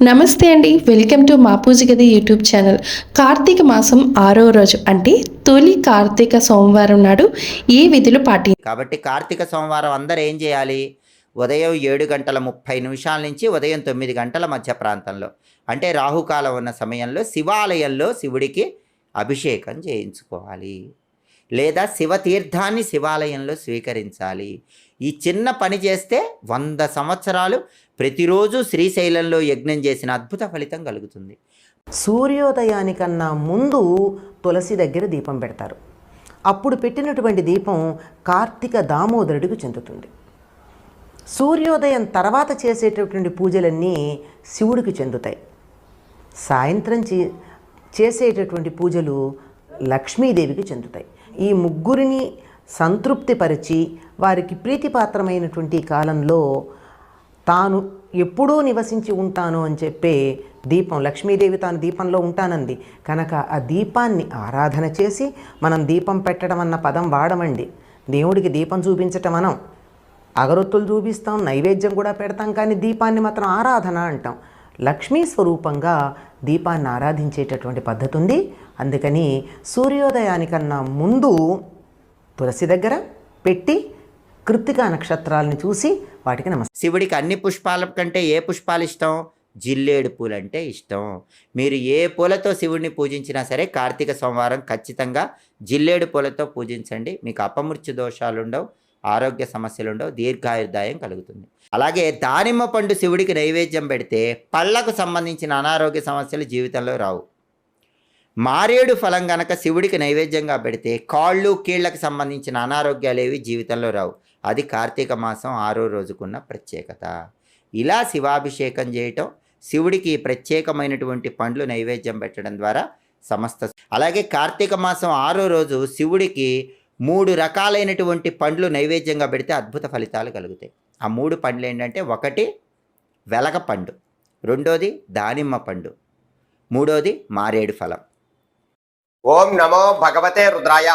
నమస్తే అండి. Welcome to మా గది యూట్యూబ్ ఛానల్. కార్తీక మాసం ఆరో రోజు అంటే తొలి కార్తీక సోమవారం నాడు ఈ విధులు పాటి? కాబట్టి కార్తీక సోమవారం అందరూ ఏం చేయాలి? ఉదయం ఏడు గంటల ముప్పై నిమిషాల నుంచి ఉదయం తొమ్మిది గంటల మధ్య ప్రాంతంలో అంటే రాహుకాలం ఉన్న సమయంలో శివాలయంలో శివుడికి అభిషేకం చేయించుకోవాలి. లేదా శివతీర్థాన్ని శివాలయంలో స్వీకరించాలి. ఈ చిన్న పని చేస్తే వంద సంవత్సరాలు ప్రతిరోజు శ్రీశైలంలో యజ్ఞం చేసిన అద్భుత ఫలితం కలుగుతుంది. సూర్యోదయానికన్నా ముందు తులసి దగ్గర దీపం పెడతారు. అప్పుడు పెట్టినటువంటి దీపం కార్తీక దామోదరుడికి చెందుతుంది. సూర్యోదయం తర్వాత చేసేటటువంటి పూజలన్నీ శివుడికి చెందుతాయి. సాయంత్రం చే చేసేటటువంటి పూజలు లక్ష్మీదేవికి చెందుతాయి. ఈ ముగ్గురిని సంతృప్తిపరిచి వారికి ప్రీతిపాత్రమైనటువంటి కాలంలో తాను ఎప్పుడూ నివసించి ఉంటాను అని చెప్పే దీపం లక్ష్మీదేవి తాను దీపంలో ఉంటానంది. కనుక ఆ దీపాన్ని ఆరాధన చేసి మనం దీపం పెట్టడం అన్న పదం వాడమండి. దేవుడికి దీపం చూపించటం మనం అగరొత్తులు చూపిస్తాం నైవేద్యం కూడా పెడతాం కానీ దీపాన్ని మాత్రం ఆరాధన అంటాం. లక్ష్మీ స్వరూపంగా దీపాన్ని ఆరాధించేటటువంటి పద్ధతి ఉంది. అందుకని సూర్యోదయానికన్నా ముందు తులసి దగ్గర పెట్టి కృత్తికా నక్షత్రాలను చూసి వాటికి నమస్కారం శివుడికి అన్ని పుష్పాల కంటే ఏ పుష్పాలు ఇష్టం? జిల్లేడు పూలు అంటే ఇష్టం. మీరు ఏ పూలతో శివుడిని పూజించినా సరే కార్తీక సోమవారం ఖచ్చితంగా జిల్లేడు పూలతో పూజించండి. మీకు అపమృత్యు దోషాలు ఉండవు ఆరోగ్య సమస్యలు ఉండవు దీర్ఘాయుర్దాయం కలుగుతుంది. అలాగే దానిమ్మ పండు శివుడికి నైవేద్యం పెడితే పళ్ళకు సంబంధించిన అనారోగ్య సమస్యలు జీవితంలో రావు. మారేడు ఫలం గనక శివుడికి నైవేద్యంగా పెడితే కాళ్ళు కీళ్ళకు సంబంధించిన అనారోగ్యాలు ఏవి జీవితంలో రావు. అది కార్తీక మాసం ఆరో రోజుకున్న ప్రత్యేకత. ఇలా శివాభిషేకం చేయటం శివుడికి ప్రత్యేకమైనటువంటి పండ్లు నైవేద్యం పెట్టడం ద్వారా సమస్త అలాగే కార్తీక మాసం ఆరో రోజు శివుడికి మూడు రకాలైనటువంటి పండ్లు నైవేద్యంగా పెడితే అద్భుత ఫలితాలు కలుగుతాయి. ఆ మూడు పండ్లు ఏంటంటే ఒకటి వెలగ పండు రెండోది దానిమ్మ పండు మూడోది మారేడు ఫలం. ఓం నమో భగవతే రుద్రాయ.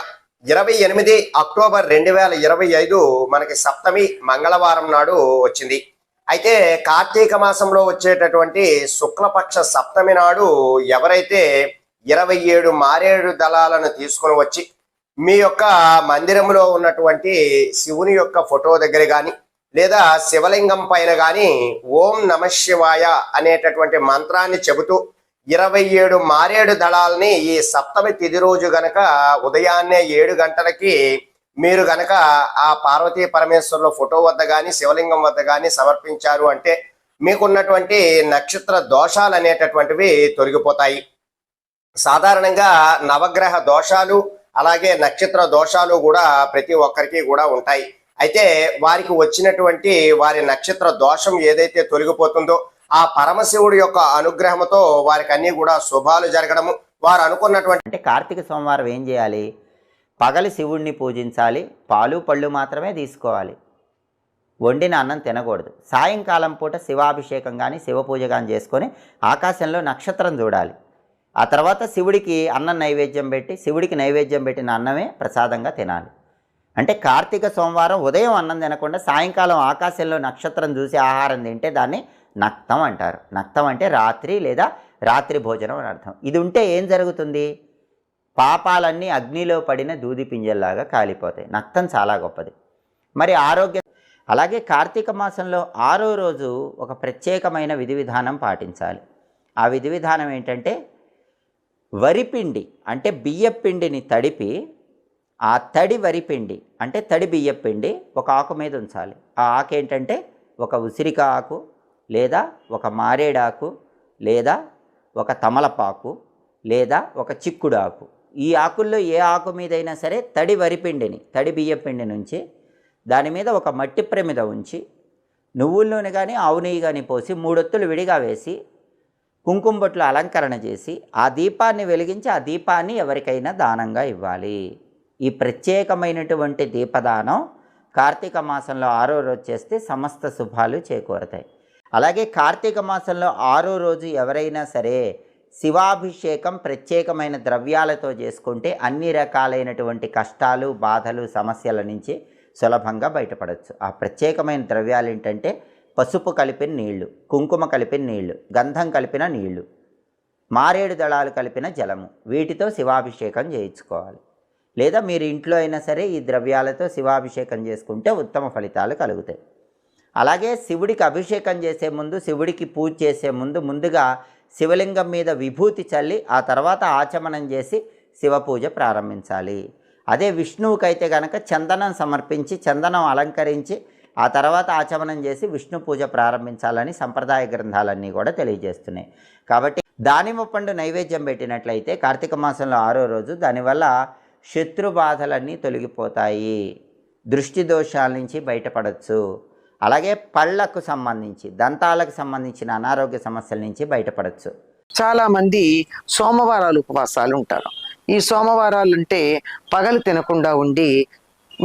ఇరవై ఎనిమిది అక్టోబర్ రెండు వేల ఇరవై ఐదు మనకి సప్తమి మంగళవారం నాడు వచ్చింది. అయితే కార్తీక మాసంలో వచ్చేటటువంటి శుక్లపక్ష సప్తమి నాడు ఎవరైతే ఇరవై ఏడు మారేడు దళాలను తీసుకుని వచ్చి మీ యొక్క మందిరంలో ఉన్నటువంటి శివుని యొక్క ఫోటో దగ్గర కానీ లేదా శివలింగం పైన కానీ ఓం నమ శివాయ అనేటటువంటి మంత్రాన్ని చెబుతూ ఇరవై ఏడు మారేడు దళాలని ఈ సప్తమి తిది రోజు గనక ఉదయాన్నే ఏడు గంటలకి మీరు గనక ఆ పార్వతీ పరమేశ్వరుల ఫోటో వద్ద కానీ శివలింగం వద్ద కానీ సమర్పించారు అంటే మీకున్నటువంటి నక్షత్ర దోషాలు అనేటటువంటివి తొలగిపోతాయి. సాధారణంగా నవగ్రహ దోషాలు అలాగే నక్షత్ర దోషాలు కూడా ప్రతి ఒక్కరికి కూడా ఉంటాయి. అయితే వారికి వచ్చినటువంటి వారి నక్షత్ర దోషం ఏదైతే తొలగిపోతుందో ఆ పరమశివుడి యొక్క అనుగ్రహంతో వారికి అన్ని కూడా శుభాలు జరగడము. వారు అనుకున్నటువంటి అంటే కార్తీక సోమవారం ఏం చేయాలి? పగలు శివుడిని పూజించాలి పాలు పళ్ళు మాత్రమే తీసుకోవాలి. వండిన అన్నం తినకూడదు. సాయంకాలం పూట శివాభిషేకం కానీ శివ పూజ కానీ చేసుకొని ఆకాశంలో నక్షత్రం చూడాలి. ఆ తర్వాత శివుడికి అన్నం నైవేద్యం పెట్టి శివుడికి నైవేద్యం పెట్టిన అన్నమే ప్రసాదంగా తినాలి. అంటే కార్తీక సోమవారం ఉదయం అన్నం తినకుండా సాయంకాలం ఆకాశంలో నక్షత్రం చూసి ఆహారం తింటే దాన్ని నక్తం అంటారు. నక్తం అంటే రాత్రి లేదా రాత్రి భోజనం అని అర్థం. ఇది ఉంటే ఏం జరుగుతుంది? పాపాలన్నీ అగ్నిలో పడిన దూది పింజల్లాగా కాలిపోతాయి. నక్తం చాలా గొప్పది. మరి ఆరోగ్య అలాగే కార్తీక మాసంలో ఆరో రోజు ఒక ప్రత్యేకమైన విధి విధానం పాటించాలి. ఆ విధి విధానం ఏంటంటే వరిపిండి అంటే బియ్యపిండిని తడిపి ఆ తడి వరిపిండి అంటే తడి బియ్యపిండి ఒక ఆకు మీద ఉంచాలి. ఆ ఆకు ఏంటంటే ఒక ఉసిరిక ఆకు లేదా ఒక మారేడాకు లేదా ఒక తమలపాకు లేదా ఒక చిక్కుడు ఆకు ఈ ఆకుల్లో ఏ ఆకు మీదైనా సరే తడి వరిపిండిని తడి బియ్యపిండి నుంచి దాని మీద ఒక మట్టి ప్రమిద ఉంచి నువ్వుల నూనె కానీ ఆవు నెయ్యి కానీ పోసి మూడొత్తులు విడిగా వేసి కుంకుమ బొట్లు అలంకరణ చేసి ఆ దీపాన్ని వెలిగించి ఆ దీపాన్ని ఎవరికైనా దానంగా ఇవ్వాలి. ఈ ప్రత్యేకమైనటువంటి దీపదానం కార్తీక మాసంలో ఆరో రోజు చేస్తే సమస్త శుభాలు చేకూరతాయి. అలాగే కార్తీక మాసంలో ఆరో రోజు ఎవరైనా సరే శివాభిషేకం ప్రత్యేకమైన ద్రవ్యాలతో చేసుకుంటే అన్ని రకాలైనటువంటి కష్టాలు బాధలు సమస్యల నుంచి సులభంగా బయటపడవచ్చు ఆ ప్రత్యేకమైన ద్రవ్యాలు ఏంటంటే పసుపు కలిపిన నీళ్ళు కుంకుమ కలిపిన నీళ్ళు గంధం కలిపిన నీళ్ళు మారేడు దళాలు కలిపిన జలము. వీటితో శివాభిషేకం చేయించుకోవాలి. లేదా మీరు ఇంట్లో అయినా సరే ఈ ద్రవ్యాలతో శివాభిషేకం చేసుకుంటే ఉత్తమ ఫలితాలు కలుగుతాయి. అలాగే శివుడికి అభిషేకం చేసే ముందు శివుడికి పూజ చేసే ముందు ముందుగా శివలింగం మీద విభూతి చల్లి ఆ తర్వాత ఆచమనం చేసి శివ పూజ ప్రారంభించాలి. అదే విష్ణువుకైతే గనక చందనం సమర్పించి చందనం అలంకరించి ఆ తర్వాత ఆచమనం చేసి విష్ణు పూజ ప్రారంభించాలని సంప్రదాయ గ్రంథాలన్నీ కూడా తెలియజేస్తున్నాయి. కాబట్టి దానిమ్మ పండు నైవేద్యం పెట్టినట్లయితే కార్తీక మాసంలో ఆరో రోజు దానివల్ల శత్రు బాధలన్నీ తొలగిపోతాయి. దృష్టి దోషాల నుంచి బయటపడవచ్చు అలాగే పళ్ళకు సంబంధించి దంతాలకు సంబంధించిన అనారోగ్య సమస్యల నుంచి బయటపడవచ్చు చాలామంది సోమవారాలు ఉపవాసాలు ఉంటారు. ఈ సోమవారాలు అంటే పగలు తినకుండా ఉండి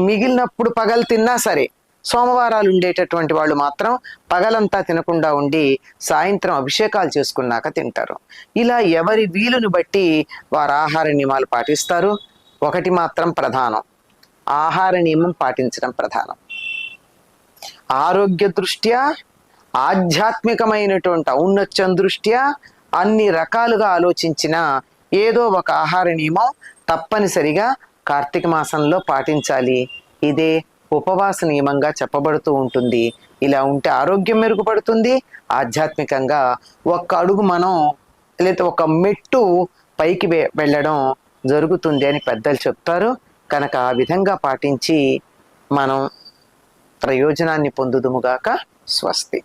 మిగిలినప్పుడు పగలు తిన్నా సరే సోమవారాలు ఉండేటటువంటి వాళ్ళు మాత్రం పగలంతా తినకుండా ఉండి సాయంత్రం అభిషేకాలు చేసుకున్నాక తింటారు. ఇలా ఎవరి వీలుని బట్టి వారు ఆహార నియమాలు పాటిస్తారు? ఒకటి మాత్రం ప్రధానం. ఆహార నియమం పాటించడం ప్రధానం. ఆరోగ్య దృష్ట్యా ఆధ్యాత్మికమైనటువంటి ఔన్నత్యం దృష్ట్యా అన్ని రకాలుగా ఆలోచించిన ఏదో ఒక ఆహార నియమం తప్పనిసరిగా కార్తీక మాసంలో పాటించాలి. ఇదే ఉపవాస నియమంగా చెప్పబడుతూ ఉంటుంది. ఇలా ఉంటే ఆరోగ్యం మెరుగుపడుతుంది. ఆధ్యాత్మికంగా ఒక్క అడుగు మనం లేదా ఒక మెట్టు పైకి వెళ్ళడం జరుగుతుంది అని పెద్దలు చెప్తారు. కనుక ఆ విధంగా పాటించి మనం ప్రయోజనాన్ని పొందుదుముగాక స్వస్తి.